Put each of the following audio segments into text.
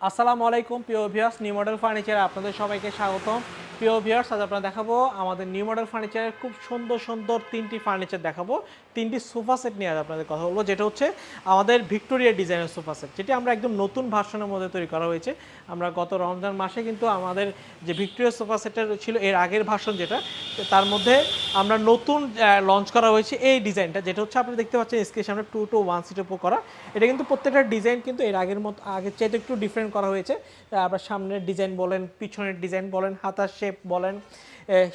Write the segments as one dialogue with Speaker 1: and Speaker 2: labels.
Speaker 1: আসসালামু আলাইকুম প্রিয় ভিউয়ার্স নিউ মডেল ফার্নিচারে আপনাদের সবাইকে স্বাগতম। প্রিয় ভিউয়ার্স আজ আপনারা দেখাবো আমাদের নিউ মডেল ফার্নিচারের খুব সুন্দর সুন্দর তিনটি ফার্নিচার দেখাবো। তিনটি সোফা সেট নিয়ে আজ আপনাদের কথা বলব, যেটা হচ্ছে আমাদের ভিক্টোরিয়া ডিজাইনের সোফা সেট যেটি আমরা একদম নতুন ভার্সনের মধ্যে তৈরি করা হয়েছে। আমরা গত রমজান মাসে কিন্তু আমাদের যে ভিক্টোরিয়া সোফা সেটের ছিল, এর আগের ভার্সন যেটা, তার মধ্যে আমরা নতুন লঞ্চ করা হয়েছে এই ডিজাইনটা যেটা হচ্ছে আপনি দেখতে পাচ্ছেন স্ক্রিন সামনে টু টু ওয়ান সিটের উপর করা। এটা কিন্তু প্রত্যেকটা ডিজাইন কিন্তু এর আগের মতো, আগের চাইতে একটু ডিফারেন্ট করা হয়েছে। আবার সামনের ডিজাইন বলেন, পিছনের ডিজাইন বলেন, হাতার শেপ বলেন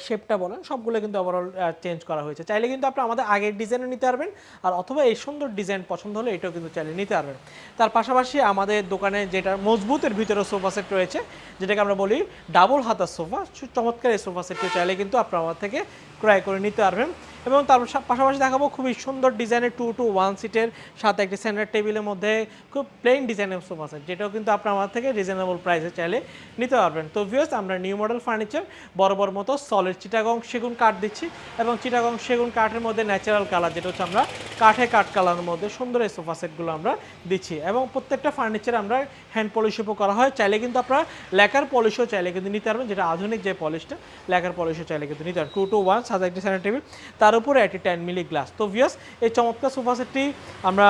Speaker 1: শেপটা বলেন, সবগুলো কিন্তু ওভারঅল চেঞ্জ করা হয়েছে। চাইলে কিন্তু আপনি আমাদের আগের ডিজাইনও নিতে পারবেন, আর অথবা এই সুন্দর ডিজাইন পছন্দ হলে এটাও কিন্তু চাইলে নিতে পারবেন। তার পাশাপাশি আমাদের দোকানে যেটা মজবুতের ভিতরে সোফা সেট রয়েছে, যেটাকে আমরা বলি ডাবল হাতার সোফা চমৎকার এই সোফা সেটটি চাইলে কিন্তু আপনার আমার থেকে ক্রয় করে নিতে পারবেন। এবং তার পাশাপাশি দেখাবো খুবই সুন্দর ডিজাইনের টু টু ওয়ান সিটের সাথে একটি সেন্টার টেবিলের মধ্যে খুব প্লেন ডিজাইনের সোফা সেট যেটাও কিন্তু আপনার আমার থেকে রিজনেবল প্রাইসে চাইলে নিতে পারবেন। তো ভিউস আমরা নিউ মডেল ফার্নিচার বড় মতো সলিড চিটাগং সেগুন কাঠ দিচ্ছি এবং চিটাগং সেগুন কাঠের মধ্যে ন্যাচারাল কালার যেটা হচ্ছে আমরা কাঠে কাঠ কালারের মধ্যে সুন্দর এই সোফা সেটগুলো আমরা দিচ্ছি এবং প্রত্যেকটা ফার্নিচার আমরা হ্যান্ড পলিশও করা হয়। চাইলে কিন্তু আপনারা লেকার পলিশও চাইলে কিন্তু নিতে পারবেন, যেটা আধুনিক যে পলিশটা লেকার পলিশও চাইলে কিন্তু নিতে পারবেন। টু টু ওয়ান সাদা একটি টেবিল তার উপরে একটি টেন মিলি গ্লাস তো ভিয়াস এই চমৎকার সোফা সেটটি আমরা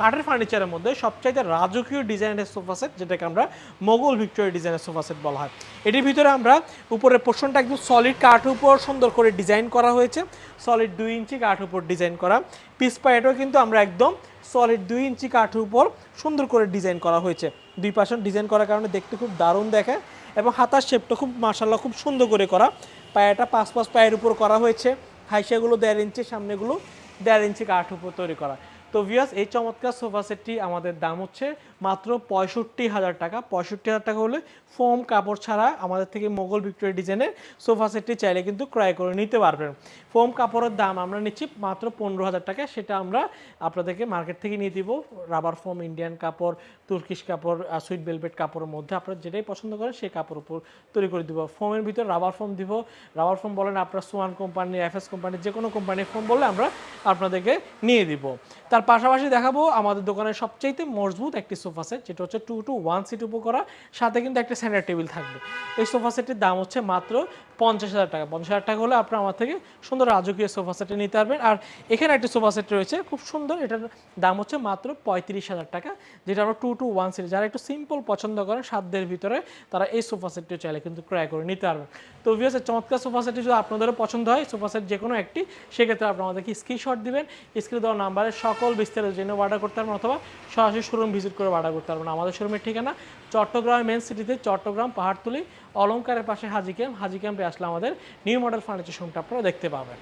Speaker 1: কাঠের ফার্নিচারের মধ্যে সবচাইতে রাজকীয় ডিজাইনের সোফা সেট যেটাকে আমরা মোগল ভিক্টোরিয়া ডিজাইনের সোফা সেট বলা হয়। এটির ভিতরে আমরা উপরের পোর্শনটা একদম সলিড কাঠের উপর সুন্দর করে ডিজাইন করা হয়েছে। সলিড দুই ইঞ্চি কাঠের উপর ডিজাইন করা। পিস পায়েটাও কিন্তু আমরা একদম সলিড দুই ইঞ্চি কাঠের উপর সুন্দর করে ডিজাইন করা হয়েছে। দুই পাশে ডিজাইন করার কারণে দেখতে খুব দারুণ দেখে এবং হাতার শেপটা খুব মার্শাল্লাহ খুব সুন্দর করে করা। পায়াটা পাঁচ পাঁচ পায়ের উপর করা হয়েছে। হাইসাগুলো দেড় ইঞ্চি, সামনেগুলো দেড় ইঞ্চি কাঠ উপর তৈরি করা। তো ভিয়াস এই চমৎকার সোফা সেটটি আমাদের দাম হচ্ছে মাত্র পঁয়ষট্টি হাজার টাকা। পঁয়ষট্টি হাজার টাকা হলে ফোম কাপড় ছাড়া আমাদের থেকে মোগল ভিক্টোরিয়া ডিজাইনের সোফা সেটটি চাইলে কিন্তু ক্রয় করে নিতে পারবেন। ফোম কাপড়ের দাম আমরা নিচ্ছি মাত্র পনেরো হাজার টাকা, সেটা আমরা আপনাদেরকে মার্কেট থেকে নিয়ে দিব। রাবার ফোম ইন্ডিয়ান কাপড় তুর্কিশ কাপড় সুইট বেলভেট কাপড়ের মধ্যে আপনারা যেটাই পছন্দ করেন সেই কাপড় উপর তৈরি করে দিব। ফোমের ভিতর রাবার ফোম দিব। রাবার ফোম বলেন আপনার সোয়ান কোম্পানি এফএস কোম্পানি যে কোনো কোম্পানির ফোম বললে আমরা আপনাদেরকে নিয়ে দিব। তার পাশাপাশি দেখাবো আমাদের দোকানের সবচাইতে মজবুত একটি সোফা সেট, যেটা হচ্ছে টু টু ওয়ান সিট উপ করা সাথে কিন্তু একটা স্যান্ডার টেবিল থাকবে। এই সোফা সেটের দাম হচ্ছে মাত্র পঞ্চাশ হাজার টাকা। পঞ্চাশ হাজার টাকা হলে আপনার আমার থেকে সুন্দর রাজকীয় সোফা সেটে নিতে পারবেন। আর এখানে একটি সোফা সেট রয়েছে, খুব সুন্দর। এটার দাম হচ্ছে মাত্র পঁয়ত্রিশ হাজার টাকা, যেটা আমরা টু টু ওয়ান সিট যারা একটু সিম্পল পছন্দ করেন, সাধ্যের ভিতরে তারা এই সোফা সেটটি চাইলে কিন্তু ক্রয় করে নিতে পারবেন। তো ভিউসের চমৎকার সোফা সেটটি যদি আপনাদেরও পছন্দ হয়, সোফা সেট যে কোনো একটি, সেক্ষেত্রে আপনারা আমাদেরকে স্ক্রিনশট দিবেন স্ক্রিনে দেওয়া নাম্বারে সকল বিস্তারিত জেনে অর্ডার করতে পারবেন, অথবা সরাসরি শোরুম ভিজিট করে অর্ডার করতে পারবেন। আমাদের শোরুমের ঠিকানা চট্টগ্রাম মেন সিটিতে চট্টগ্রাম, পাহাড়তলি অলঙ্কারের পাশে হাজি ক্যাম্প হাজি ক্যাম্পে আসলে আমাদের নিউ মডেল ফার্নিচার শোরুমটা আপনারা দেখতে পাবেন।